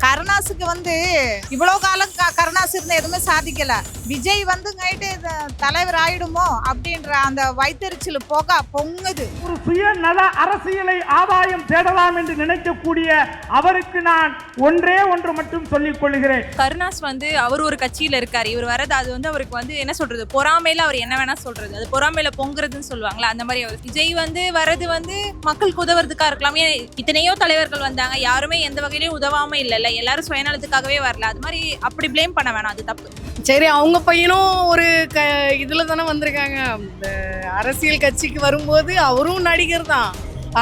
கருணாஸுக்கு வந்து இவ்வளோ காலம் க- கருணாஸ் இருந்து எதுவுமே சாதிக்கல. விஜய் வந்து கைட்டு தலைவர் ஆயிடுமோ அப்படின்ற அந்த வைத்தறிச்சல் போக பொங்குது. ஒரு சுயநல அரசியலை ஆதாயம் தேடலாம் என்று நினைக்கக்கூடிய அவருக்கு நான் ஒன்றே ஒன்று மட்டும் சொல்லிக் கொள்கிறேன். கருணாஸ் வந்து அவர் ஒரு கட்சியில இருக்காரு. இவர் வரது அது வந்து அவருக்கு வந்து என்ன சொல்றது? பொறாமையில அவர் என்ன வேணா சொல்றது. அது பொறாமையில பொங்குறதுன்னு சொல்லுவாங்களா அந்த மாதிரி அவர். விஜய் வந்து வரது வந்து மக்களுக்கு உதவுறதுக்கா இருக்கலாம். ஏன் இத்தனையோ தலைவர்கள் வந்தாங்க. யாருமே எந்த வகையிலயும் உதவாம இல்லைல்ல. எல்லாரும் சுயநலத்துக்காகவே வரல. அது மாதிரி அப்படி ப்ளேம் பண்ண வேணாம். அது தப்பு. சரி அவங்க பையனும் ஒரு க இதில் தானே வந்திருக்காங்க. இந்த அரசியல் கட்சிக்கு வரும்போது அவரும் நடிகர் தான்.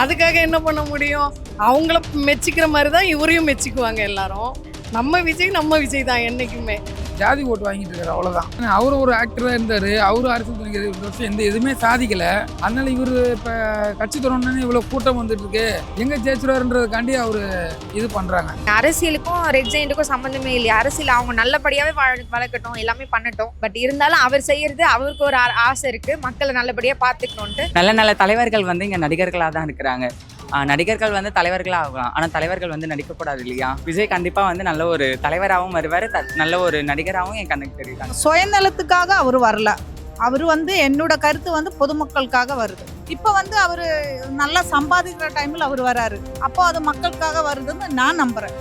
அதுக்காக என்ன பண்ண முடியும்? அவங்கள மெச்சிக்கிற மாதிரி தான் இவரையும் மெச்சிக்குவாங்க எல்லாரும். நம்ம விஜய் நம்ம விஜய் தான் என்றைக்குமே ஜாதி ஓட்டு வாங்கிட்டு இருக்காரு அவ்வளோதான் அவரும் ஒரு ஆக்டராக இருந்தார் அவரும் அரசியல் துறைக்கு எந்த எதுவுமே சாதிக்கல. அதனால இவர் இப்போ கட்சி தொடரணுன்னு இவ்வளோ கூட்டம் வந்துட்டு இருக்கு எங்கே ஜெயிச்சிருவாருன்றதுக்காண்டி அவர் இது பண்ணுறாங்க அரசியலுக்கும் ரெட் ஜெயிண்ட்டுக்கும் சம்மந்தமே இல்லையா. அரசியல் அவங்க நல்லபடியாவே வள- வளர்க்கட்டும் எல்லாமே பண்ணட்டும். பட் இருந்தாலும் அவர் செய்யறது அவருக்கு ஒரு ஆ- ஆசை இருக்கு. மக்களை நல்லபடியா பாத்துக்கணும்ட்டு நல்ல நல்ல தலைவர்கள் வந்து இங்கே நடிகர்களாக தான் இருக்கிறாங்க. நடிகர்கள் வந்து தலைவர்களாக ஆகலாம் ஆனால் தலைவர்கள் வந்து நடிக்கக்கூடாது இல்லையா? விஜய் கண்டிப்பாக வந்து நல்ல ஒரு தலைவராகவும் வருவார். நல்ல ஒரு நடிகராகவும் என் கண்ணுக்கு தெரியுறாங்க சுயநலத்துக்காக அவர் வரல. அவர் வந்து என்னோட கருத்து வந்து பொதுமக்களுக்காக வருது. இப்போ வந்து அவர் நல்லா சம்பாதிக்கிற டைமில் அவர் வராரு. அப்போ அது மக்களுக்காக வருதுன்னு நான் நம்புறேன்.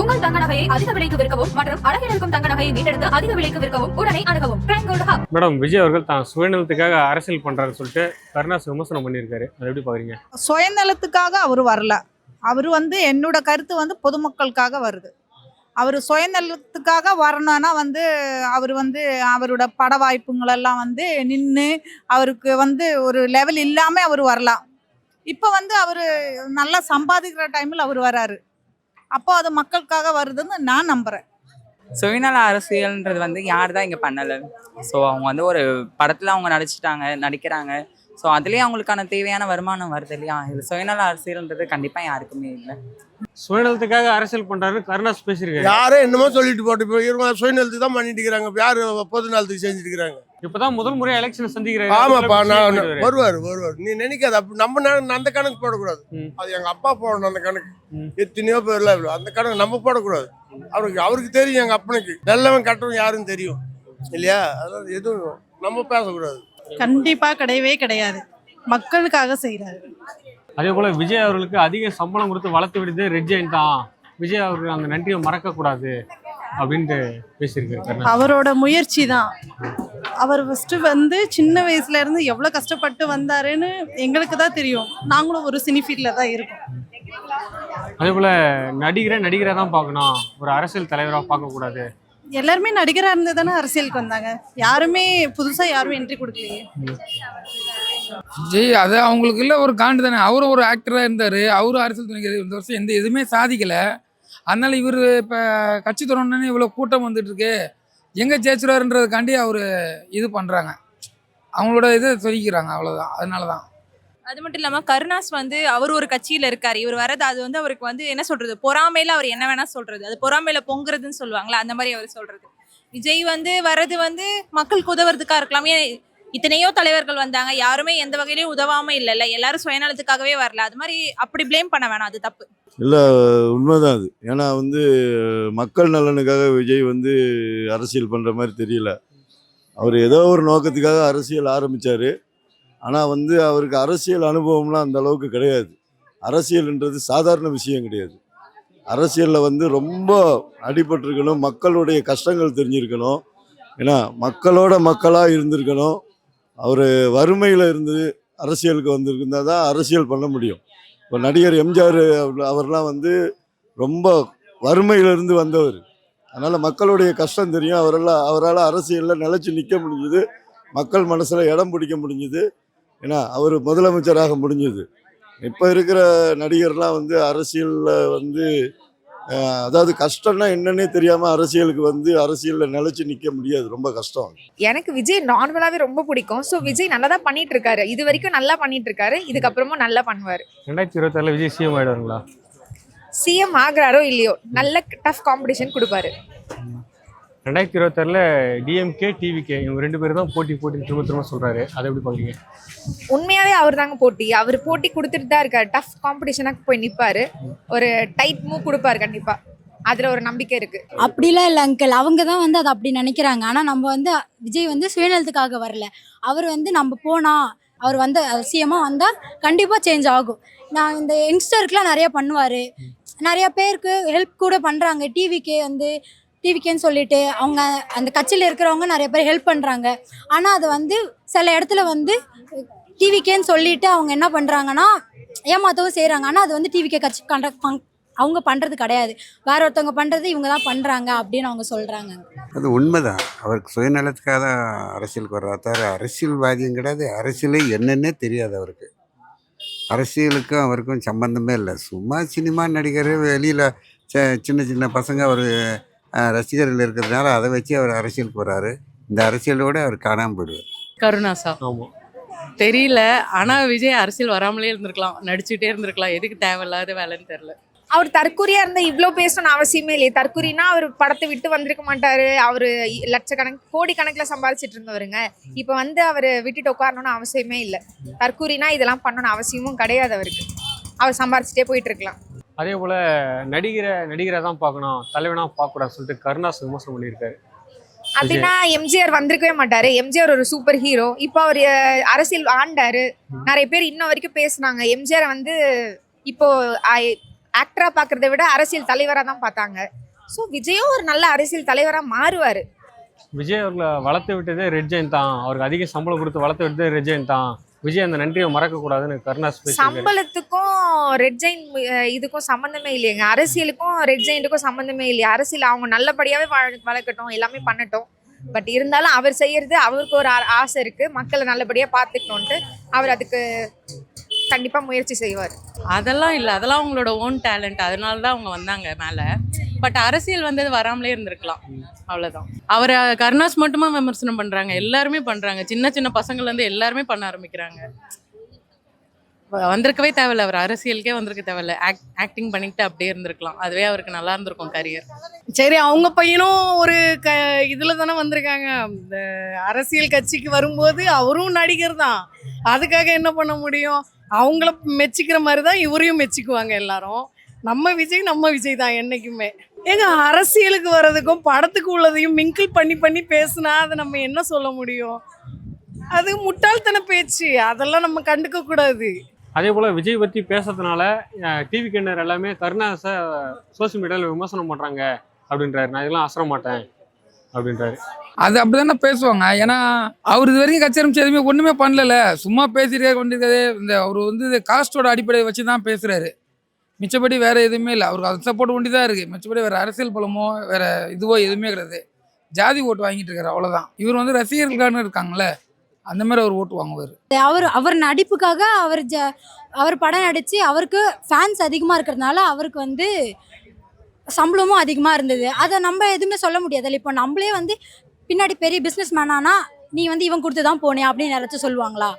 உங்கள் தங்க நகையை அதிக விலைக்கு விற்கவும் மற்றும் அழகில் இருக்கும் தங்க நகையை மீட்டெடுத்து அதிக விலைக்கு விற்கவும் உடனே அணுகவும். Frank gold hub madam Vijay அவர்கள் தான் சுயநலத்துக்காக அரசியல் பண்றாருன்னு சொல்லிட்டு கருணாஸ் விமர்சனம் பண்ணியிருக்காரு. அதை எப்படி பாக்குறீங்க? சுயநலத்துக்காக அவர் வரல. அவர் வந்து என்னோட கருத்து வந்து பொதுமக்களுக்காக வருது. அவர் சுயநலத்துக்காக வரணும்னா வந்து அவர் வந்து அவரோட பட வாய்ப்புங்களெல்லாம் வந்து நின்று அவருக்கு வந்து ஒரு லெவல் இல்லாமல் அவர் வரலாம். இப்போ வந்து அவர் நல்லா சம்பாதிக்கிற டைமில் அவர் வராரு. அப்போ அது மக்களுக்காக வருதுன்னு நான் நம்புகிறேன் சுயநல அரசியல்ன்றது வந்து யார் தான் இங்கே பண்ணலை? ஸோ அவங்க வந்து ஒரு படத்தில் அவங்க நடிச்சிட்டாங்க நடிக்கிறாங்க. ஸோ அதுலேயே அவங்களுக்கான தேவையான வருமானம் வருது இல்லையா? இது சுயநல அரசியல்ன்றது கண்டிப்பாக யாருக்குமே இல்லை. சுயநலத்துக்காக அரசியல் பண்றாருன்னு கருணாஸ் பேசியிருக்காரு. யாரோ என்னமோ சொல்லிட்டு போட்டு இப்போ இவங்க சுயநலத்துக்கு தான் பண்ணிட்டு இருக்கிறாங்க. யாரு பொது நலத்துக்கு செஞ்சுட்டு இருக்கிறாங்க? இப்பதான் முதல் முறையா எலெக்ஷன் சந்திக்கிறாரு ஆமாப்பா நான். வருவார். வருவார் நீ நினைக்காத அப்ப நம்ம அந்த கணக்கு போடக்கூடாது. அது எங்க அப்பா போடணும் அந்த கணக்கு. எத்தனையோ பேர்ல. அந்த கணக்கு நம்ம போடக்கூடாது. அவருக்கு அவருக்கு தெரியும் எங்க அப்பனுக்கு. நல்லவன் கட்டவன் யாருன்னு தெரியும். இல்லையா? அதனால எதுவும் நம்ம பேசக்கூடாது. கண்டிப்பா கிடையவே கிடையாது. மக்களுக்காக செய்யறாரு அதே போல விஜய் அவர்களுக்கு அதிக சம்பளம் கொடுத்து வளர்த்து விடுது ரெட் ஜெயின் தான். விஜய் அவர்கள் அந்த நன்றியை மறக்க கூடாது அப்படின்ட்டு பேசியிருக்காரு அவரோட முயற்சி தான் அவர் ஃபர்ஸ்ட் வந்து சின்ன வயசுல இருந்து எவ்வளவு கஷ்டப்பட்டு வந்தாருன்னு எங்களுக்கு தான் தெரியும். நாங்களும் ஒரு சினி ஃபீல்ட்ல தான் இருக்கோம். அதே போல நடிகரை நடிகரை தான் பார்க்கணும். ஒரு அரசியல் தலைவராக பார்க்க கூடாது எல்லாருமே நடிகரா இருந்து தானே அரசியலுக்கு வந்தாங்க. யாருமே புதுசா யாரும் என்ட்ரி கொடுக்கலையே. விஜய் அது அவங்களுக்கு இல்லை ஒரு காண்டு தானே. அவரும் ஒரு ஆக்டராக இருந்தார். அவரும் அரசியல் துறைக்கு இந்த வருஷம் எந்த எதுவுமே சாதிக்கல. அதனால் இவர் இப்போ கட்சி தொடரணுன்னு இவ்வளோ கூட்டம் வந்துட்டுருக்கு. எங்கே ஜெயிச்சிடுவாருன்றதுக்காண்டி அவர் இது பண்ணுறாங்க அவங்களோட இதை சொல்லிக்கிறாங்க அவ்வளோதான் அதனால தான் அது மட்டும் இல்லாமல் கருணாஸ் வந்து அவர் ஒரு கட்சியில் இருக்கார். இவர் வரது அது வந்து அவருக்கு வந்து என்ன சொல்கிறது பொறாமையில் அவர் என்ன வேணால் சொல்கிறது அது பொறாமையில் பொங்குறதுன்னு சொல்லுவாங்களா அந்த மாதிரி அவர் சொல்கிறது விஜய் வந்து வர்றது வந்து மக்களுக்கு உதவுறதுக்கா இருக்கலாம். ஏன் இத்தனையோ தலைவர்கள் வந்தாங்க. யாருமே எந்த வகையிலயும் உதவாம இல்லைல்ல. எல்லாரும் சுயநலத்துக்காகவே வரல. அது மாதிரி அப்படி ப்ளேம் பண்ண வேணாம். அது தப்பு. இல்லை உண்மைதான் அது. ஏன்னா வந்து மக்கள் நலனுக்காக விஜய் வந்து அரசியல் பண்ணுற மாதிரி தெரியல. அவர் ஏதோ ஒரு நோக்கத்துக்காக அரசியல் ஆரம்பித்தார் ஆனால் வந்து அவருக்கு அரசியல் அனுபவம்லாம் அந்த அளவுக்கு கிடையாது. அரசியல்ன்றது சாதாரண விஷயம் கிடையாது. அரசியலில் வந்து ரொம்ப அடிபட்டிருக்கணும். மக்களுடைய கஷ்டங்கள் தெரிஞ்சிருக்கணும். ஏன்னா மக்களோட மக்களாக இருந்திருக்கணும். அவர் வறுமையில் இருந்து அரசியலுக்கு வந்திருந்தா தான் அரசியல் பண்ண முடியும். இப்போ நடிகர் எம்ஜிஆர் அவர்லாம் வந்து ரொம்ப வறுமையிலிருந்து வந்தவர். அதனால் மக்களுடைய கஷ்டம் தெரியும். அவரெல்லாம் அவரால் அரசியலில் நிலச்சி நிற்க முடிஞ்சுது. மக்கள் மனசில் இடம் பிடிக்க முடிஞ்சுது. ஏன்னா அவர் முதலமைச்சராக முடிஞ்சுது. இப்போ இருக்கிற நடிகர்லாம் வந்து அரசியலில் வந்து அதாவது கஷ்டம்னா என்னன்னே தெரியாமல் அரசியலுக்கு வந்து அரசியலில் நிலச்சி நிற்க முடியாது. ரொம்ப கஷ்டம். எனக்கு விஜய் நார்மலாவே ரொம்ப பிடிக்கும். ஸோ விஜய் நல்லா தான் பண்ணிட்டு இருக்காரு இது வரைக்கும் நல்லா பண்ணிட்டு இருக்காரு இதுக்கப்புறமும் நல்லா பண்ணுவாரு. ரெண்டாயிரத்தி இருபத்தாறுல விஜய் சிஎம் ஆயிடுவாருங்களா? சிஎம் ஆகுறாரோ இல்லையோ நல்ல டஃப் காம்படிஷன் கொடுப்பாரு. ரெண்டாயிரத்தி இருபத்தாறில் டிஎம்கே டிவிகே இவங்க ரெண்டு பேரும் தான் போட்டி போட்டி திரும்ப திரும்ப சொல்கிறாரு அதை எப்படி பார்க்குறீங்க உண்மையாவே அவர் தாங்க போட்டி. அவர் போட்டி கொடுத்துட்டு தான் இருக்காரு. டஃப் காம்படிஷனாக போய் நிப்பாரு. ஒரு டைட் மூவ் கொடுப்பாரு கண்டிப்பா. அதுல ஒரு நம்பிக்கை இருக்கு. அப்படிலாம் இல்லை அங்கிள் அவங்க தான் வந்து அதை அப்படி நினைக்கிறாங்க. ஆனால் நம்ம வந்து விஜய் வந்து சுயநலத்துக்காக வரல. அவர் வந்து நம்ம போனால் அவர் வந்து சிஎம்மாக வந்தால் கண்டிப்பாக சேஞ்ச் ஆகும். நான் இந்த யங்ஸ்டருக்குலாம் நிறைய பண்ணுவார். நிறைய பேருக்கு ஹெல்ப் கூட பண்ணுறாங்க டிவிக்கே வந்து டிவிக்கேன்னு சொல்லிட்டு அவங்க அந்த கட்சியில் இருக்கிறவங்க நிறைய பேர் ஹெல்ப் பண்ணுறாங்க ஆனால் அது வந்து சில இடத்துல வந்து டிவிக்கேன்னு சொல்லிட்டு அவங்க என்ன பண்ணுறாங்கன்னா ஏமாத்தவும் செய்கிறாங்க ஆனால் அது வந்து டிவிக்கே கட்சி கண்ட அவங்க பண்ணுறது கிடையாது. வேற ஒருத்தவங்க பண்ணுறது இவங்க தான் பண்ணுறாங்க அப்படின்னு அவங்க சொல்கிறாங்க அது உண்மைதான். அவருக்கு சுயநலத்துக்காக தான் அரசியலுக்கு வர்றா தவிர அரசியல்வாதியும் கிடையாது. அரசியலே என்னென்னே தெரியாது அவருக்கு. அரசியலுக்கும் அவருக்கும் சம்பந்தமே இல்லை. சும்மா சினிமா நடிகர் வெளியில் சின்ன சின்ன பசங்க ஒரு ரசிகர்கள் இருக்கிறதுனால அதை வச்சு அவர் அரசியலுக்கு வர்றாரு இந்த அரசியலோட அவர் காணாமல் போயிடுவார். கருணாசா. ஆமாம் தெரியல. ஆனா விஜய் அரசியல் வராமலே இருந்திருக்கலாம். நடிச்சுட்டே இருந்திருக்கலாம். எதுக்கு தேவையில்லாத வேலைன்னு தெரியல. அவர் தற்கூரியா இருந்தா இவ்ளோ பேசணும்னு அவசியமே இல்லையே. தற்கூரினா அவர் படத்தை விட்டு வந்திருக்க மாட்டாரு. அவரு லட்சக்கணக்கு கோடி கணக்குல சம்பாதிச்சிட்டு இருந்தவருங்க. இப்ப வந்து அவர் விட்டுட்டு உட்காரணும்னு அவசியமே இல்லை. தற்கூரினா இதெல்லாம் பண்ணணும்னு அவசியமும் கிடையாது அவருக்கு. அவர் சம்பாதிச்சுட்டே போயிட்டு இருக்கலாம். அதே போல் நடிகரை நடிகரை தான் பார்க்கணும் தலைவனாக பார்க்கக்கூடாதுன்னு சொல்லிட்டு கருணாஸ் விமர்சனம் பண்ணியிருக்காரு. அப்படின்னா எம்ஜிஆர் வந்திருக்கவே மாட்டாரு. எம்ஜிஆர் ஒரு சூப்பர் ஹீரோ இப்போ அவர் அரசியல் ஆண்டாரு. நிறைய பேர் இன்ன வரைக்கும் பேசுனாங்க. எம்ஜிஆர் வந்து இப்போ ஆக்டரா பார்க்கறத விட அரசியல் தலைவரா தான் பார்த்தாங்க. ஸோ விஜயும் ஒரு நல்ல அரசியல் தலைவரா மாறுவாரு. விஜய் அவர்களை வளர்த்து விட்டதே ரெட் ஜெயின் தான். அவருக்கு அதிக சம்பளம் கொடுத்து வளர்த்து விட்டதே ரெட் ஜெயின் தான். விஜய் அந்த நன்றியை மறக்கக்கூடாதுன்னு கருணாஸ் பேசியிருக்காரு. சம்பளத்துக்கும் ரெட் ஜெயின் இதுக்கும் சம்மந்தமே இல்லையங்க. அரசியலுக்கும் ரெட் ஜெயின்ட்டுக்கும் சம்மந்தமே இல்லையா. அரசியல் அவங்க நல்லபடியாகவே வள- வளர்க்கட்டும் எல்லாமே பண்ணட்டும். பட் இருந்தாலும் அவர் செய்யறது அவருக்கு ஒரு ஆ- ஆசை இருக்கு. மக்களை நல்லபடியாக பார்த்துக்கணுன்ட்டு அவர் அதுக்கு கண்டிப்பாக முயற்சி செய்வார். அதெல்லாம் இல்லை. அதெல்லாம் அவங்களோட ஓன் டேலண்ட் அதனால தான் அவங்க வந்தாங்க மேலே. பட் அரசியல் வந்தது வராமலே இருந்திருக்கலாம். அவ்வளோதான் அவரை கருணாஸ் மட்டுமா விமர்சனம் பண்ணுறாங்க எல்லாருமே பண்ணுறாங்க சின்ன சின்ன பசங்கள்லேருந்து எல்லாருமே பண்ண ஆரம்பிக்கிறாங்க. வந்திருக்கவே தேவையில்ல. அவர் அரசியலுக்கே வந்திருக்க தேவையில்ல. ஆக்ட் ஆக்டிங் பண்ணிக்கிட்டு அப்படியே இருந்திருக்கலாம். அதுவே அவருக்கு நல்லா இருந்திருக்கும் கரியர் சரி அவங்க பையனும் ஒரு க இதில் தானே வந்திருக்காங்க. இந்த அரசியல் கட்சிக்கு வரும்போது அவரும் நடிகர் தான். அதுக்காக என்ன பண்ண முடியும்? அவங்கள மெச்சிக்கிற மாதிரி தான் இவரையும் மெச்சிக்குவாங்க எல்லாரும். நம்ம விஜய் நம்ம விஜய் தான் என்றைக்குமே ஏங்க அரசியலுக்கு வர்றதுக்கும் படத்துக்கு உள்ளதையும் மிங்கிள் பண்ணி பண்ணி பேசுனா அதை நம்ம என்ன சொல்ல முடியும்? அது முட்டாள்தன பேச்சு. அதெல்லாம் நம்ம கண்டுக்க கூடாது அதே போல் விஜய் பற்றி பேசுறதுனால டிவி கேண்டர் எல்லாமே கருணாசை சோஷியல் மீடியாவில் விமர்சனம் பண்ணுறாங்க அப்படின்றாரு. நான் இதெல்லாம் அசர மாட்டேன் அப்படின்றாரு. அது அப்படிதானே பேசுவாங்க. ஏன்னா அவர் இது வரைக்கும் கட்சி ஆரம்பிச்சு எதுவுமே ஒன்றுமே பண்ணல சும்மா பேசிட்டே கொண்டிருக்கிறது இந்த அவர் வந்து காஸ்டோட அடிப்படையை வச்சு தான் பேசுகிறாரு மிச்சப்படி வேறு எதுவுமே இல்லை. அவருக்கு அது சப்போர்ட் ஒண்டி தான் இருக்குது மிச்சப்படி வேறு அரசியல் பலமோ வேறு இதுவோ எதுவுமே கிடையாது. ஜாதி ஓட்டு வாங்கிட்டு இருக்காரு அவ்வளோதான் இவர் வந்து ரசிகர்களுக்கான இருக்காங்களே அந்த மாதிரி அவர் ஓட்டு வாங்குவார். அவர் அவர் நடிப்புக்காக அவர் ஜ அவர் படம் நடித்து அவருக்கு ஃபேன்ஸ் அதிகமாக இருக்கிறதுனால அவருக்கு வந்து சம்பளமும் அதிகமாக இருந்தது. அதை நம்ம எதுவுமே சொல்ல முடியாதுல்ல. இப்போ நம்மளே வந்து பின்னாடி பெரிய பிஸ்னஸ் மேனானா நீ வந்து இவன் கொடுத்து தான் போனே அப்படின்னு யாராச்சும் சொல்லுவாங்களா?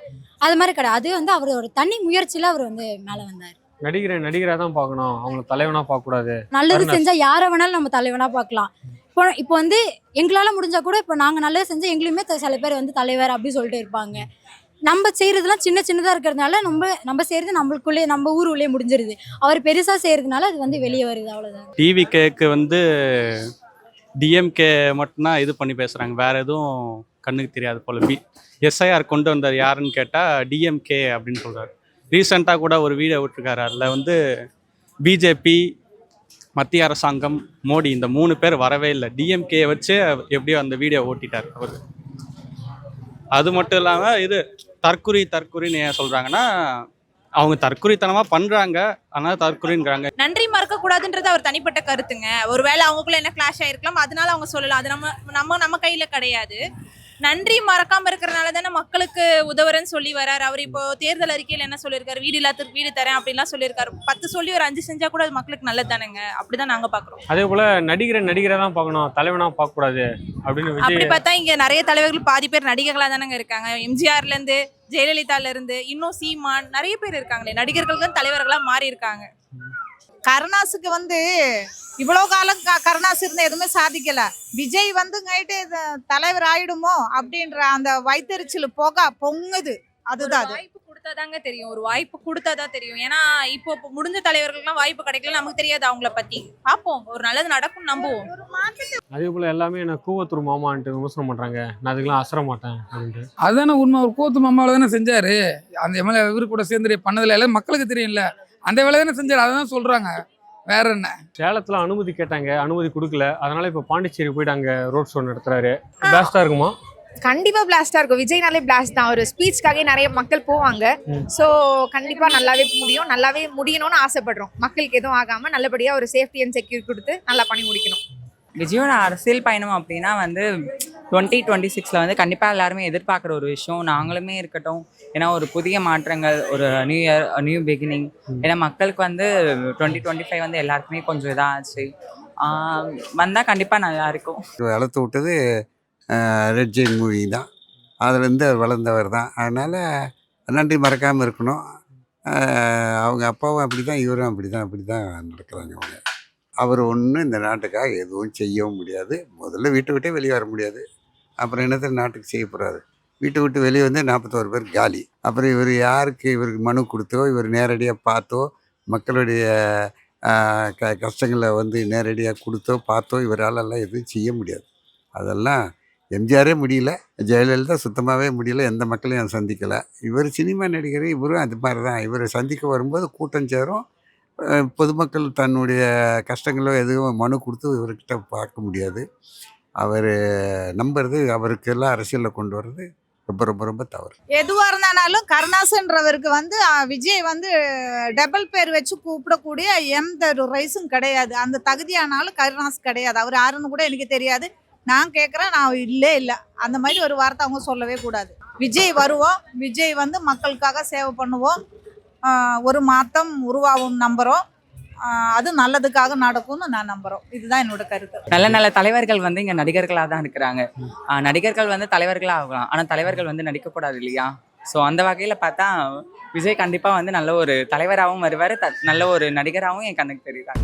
அது மாதிரி கிடையாது. அது வந்து அவர் ஒரு தனி முயற்சியில் அவர் வந்து மேலே வந்தார். நடிகரை நடிகராக தான் பார்க்கணும். அவங்கள தலைவனாக பார்க்கக்கூடாது. நல்லது. செஞ்சால் யாரை வேணாலும் நம்ம தலைவனாக பார்க்கலாம். இப்போ இப்போ வந்து எங்களால் முடிஞ்சா கூட இப்போ நாங்கள் நல்லது செஞ்சு எங்களையுமே சில பேர் வந்து தலைவர் அப்படி சொல்லிட்டு இருப்பாங்க. நம்ம செய்கிறதுலாம் சின்ன சின்னதாக இருக்கிறதுனால நம்ம நம்ம செய்கிறது நம்மளுக்குள்ளே நம்ம ஊர் உள்ளே முடிஞ்சிருது. அவர் பெருசாக செய்கிறதுனால அது வந்து வெளியே வருது அவ்வளோதான் டிவி கேக்கு வந்து டிஎம்கே மட்டும்தான் இது பண்ணி பேசுகிறாங்க வேற எதுவும் கண்ணுக்கு தெரியாது போல. பி எஸ்ஐஆர் கொண்டு வந்தார் யாருன்னு கேட்டால் டிஎம்கே அப்படின்னு சொல்கிறார் ரீசெண்டாக கூட ஒரு வீடியோ விட்டுருக்காரு. அதில் வந்து பிஜேபி மத்திய அரசாங்கம் மோடி இந்த மூணு பேர் வரவே இல்லை. டிஎம்கே வச்சு எப்படியோ அந்த வீடியோ ஓட்டிட்டார் அவர். அது மட்டும் இல்லாமல் இது தற்குறி தற்குறின்னு ஏன் சொல்கிறாங்கன்னா அவங்க தற்குறித்தனமாக பண்ணுறாங்க ஆனால் தற்குறிங்கிறாங்க நன்றி மறக்க கூடாதுன்றது அவர் தனிப்பட்ட கருத்துங்க. ஒருவேளை அவங்களுக்குள்ள என்ன கிளாஷ் ஆயிருக்கலாம். அதனால அவங்க சொல்லலாம். அது நம்ம நம்ம நம்ம கையில கிடையாது. நன்றி மறக்காம இருக்கிறனால தானே மக்களுக்கு உதவுறேன்னு சொல்லி வராரு. அவர் இப்போ தேர்தல் அறிக்கையில் என்ன சொல்லியிருக்காரு? வீடு இல்லாததுக்கு வீடு தரேன் அப்படின்லாம் சொல்லியிருக்காரு. பத்து சொல்லி ஒரு அஞ்சு செஞ்சா கூட அது மக்களுக்கு நல்லது தானேங்க? அப்படிதான் நாங்க பாக்குறோம். அதே போல் நடிகரை நடிகரை தான் பார்க்கணும் தலைவனாக பார்க்கக்கூடாது அப்படின்னு அப்படி பார்த்தா இங்க நிறைய தலைவர்கள் பாதி பேர் நடிகர்களா தானங்க இருக்காங்க. எம்ஜிஆர்ல இருந்து ஜெயலலிதால இருந்து இன்னும் சீமான் நிறைய பேர் இருக்காங்களே. நடிகர்கள் தலைவர்களா மாறி இருக்காங்க கருணாஸுக்கு வந்து இவ்வளோ காலம் க- கருணாஸ் இருந்த எதுவுமே சாதிக்கல. விஜய் வந்து கைட்டு தலைவர் ஆயிடுமோ அப்படின்ற அந்த வைத்தறிச்சல் போக பொங்குது. அதுதான் அது. வாய்ப்பு கொடுத்தாதாங்க தெரியும். ஒரு வாய்ப்பு கொடுத்தாதான் தெரியும். ஏன்னா இப்போ இப்போ முடிஞ்ச தலைவர்களுக்குலாம் வாய்ப்பு கிடைக்கல நமக்கு தெரியாது அவங்கள பத்தி. பார்ப்போம். ஒரு நல்லது நடக்கும் நம்புவோம். அதே போல் எல்லாமே என்ன கூவத்தூர் மாமான்ட்டு விமர்சனம் பண்ணுறாங்க நான் அதுக்கெல்லாம் அசர மாட்டேன் அப்படின்ட்டு. அதுதானே உண்மை. ஒரு கோத்து மாமாவில் தானே செஞ்சாரு. அந்த எம்எல்ஏ இவரு கூட சேர்ந்து பண்ணதில்ல எல்லாம் மக்களுக்கு தெரியும்ல. அந்த வேலை தானே செஞ்சாரு. அதை தான் சொல்றாங்க. வேற என்ன? சேலத்தில் அனுமதி கேட்டாங்க. அனுமதி கொடுக்கல. அதனால இப்போ பாண்டிச்சேரி போயிட்டு அங்கே ரோட் ஷோ நடத்துறாரு. பெஸ்ட்டாக இருக்குமா? கண்டிப்பா பிளாஸ்டா இருக்கும். விஜய்னாலே பிளாஸ்ட் தான். ஒரு ஸ்பீச்க்காக நிறைய மக்கள் போவாங்க. ஸோ கண்டிப்பா நல்லாவே முடியும். நல்லாவே முடியணும்னு ஆசைப்படுறோம். மக்களுக்கு எதுவும் ஆகாம நல்லபடியா ஒரு சேஃப்டி அண்ட் செக்யூர் கொடுத்து நல்லா பண்ணி முடிக்கணும். விஜயோட அரசியல் பயணம் அப்படின்னா வந்து டுவெண்ட்டி டுவெண்ட்டி சிக்ஸில் வந்து கண்டிப்பாக எல்லாருமே எதிர்பார்க்குற ஒரு விஷயம். நாங்களுமே இருக்கட்டும். ஏன்னா ஒரு புதிய மாற்றங்கள் ஒரு நியூ இயர் நியூ பிகினிங் ஏன்னா மக்களுக்கு வந்து டுவெண்ட்டி டுவெண்ட்டி ஃபைவ் வந்து எல்லாருக்குமே கொஞ்சம் இதாக ஆச்சு. வந்தால் கண்டிப்பாக நல்லா இருக்கும். வளர்த்து விட்டது ரெட் ஜெயின் மூவி தான். அதுலேருந்து அவர் வளர்ந்தவர் தான். அதனால் நன்றி மறக்காமல் இருக்கணும். அவங்க அப்பாவும் அப்படி தான் இவரும் அப்படி தான் அப்படி தான் நடக்கிறாங்க அவங்க அவர் ஒன்றும் இந்த நாட்டுக்காக எதுவும் செய்யவும் முடியாது. முதல்ல வீட்டை விட்டே வெளியே வர முடியாது. அப்புறம் என்னத்தை நாட்டுக்கு செய்ய போகிறாரு வீட்டை விட்டு வெளியே வந்து நாற்பத்தோரு பேர் காலி. அப்புறம் இவர் யாருக்கு இவருக்கு மனு கொடுத்தோ இவர் நேரடியாக பார்த்தோ மக்களுடைய க கஷ்டங்களை வந்து நேரடியாக கொடுத்தோ பார்த்தோ இவரால் எல்லாம் எதுவும் செய்ய முடியாது. அதெல்லாம் எம்ஜிஆரே முடியல ஜெயலலிதா சுத்தமாகவே முடியல எந்த மக்களையும் சந்திக்கலை. இவர் சினிமா நடிகர் இவரும் அது மாதிரி தான் இவரை சந்திக்க வரும்போது கூட்டம் சேரும். பொதுமக்கள் தன்னுடைய கஷ்டங்களோ எதுவும் மனு கொடுத்து இவர்கிட்ட பார்க்க முடியாது. அவர் நம்புறது அவருக்கெல்லாம் அரசியலில் கொண்டு வர்றது ரொம்ப ரொம்ப ரொம்ப தவறு. எதுவாக இருந்தாலும் கருணாசுன்றவருக்கு வந்து விஜய் வந்து டபுள் பேர் வச்சு கூப்பிடக்கூடிய எந்த ரைஸும் கிடையாது. அந்த தகுதியானாலும் கருணாஸ் கிடையாது. அவர் யாருன்னு கூட எனக்கு தெரியாது. நான் கேட்குறேன் நான் இல்லே இல்லை. அந்த மாதிரி ஒரு வார்த்தை அவங்க சொல்லவே கூடாது. விஜய் வருவோம். விஜய் வந்து மக்களுக்காக சேவை பண்ணுவோம். ஒரு மாதம் உருவாகும் நம்புகிறோம் அது நல்லதுக்காக நடக்கும்னு நான் நம்புகிறோம் இதுதான் என்னோட கருத்து. நல்ல நல்ல தலைவர்கள் வந்து இங்கே நடிகர்களாக தான் இருக்கிறாங்க. ஆஹ் நடிகர்கள் வந்து தலைவர்களாக ஆகலாம். ஆனால் தலைவர்கள் வந்து நடிக்கக்கூடாது இல்லையா? ஸோ அந்த வகையில் பார்த்தா விஜய் கண்டிப்பாக வந்து நல்ல ஒரு தலைவராகவும் வருவார். த நல்ல ஒரு நடிகராகவும் என் கண்ணுக்கு தெரியுறாங்க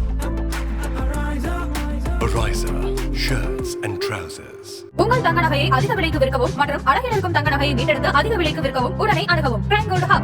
shirts and trousers. உங்கள் தங்க நகையை அதிக விலைக்கு விற்கவும் மற்றும் அழகில் இருக்கும் தங்க நகையை மீட்டெடுத்து அதிக விலைக்கு விற்கவும் உடனே அணுகவும். Prime gold hub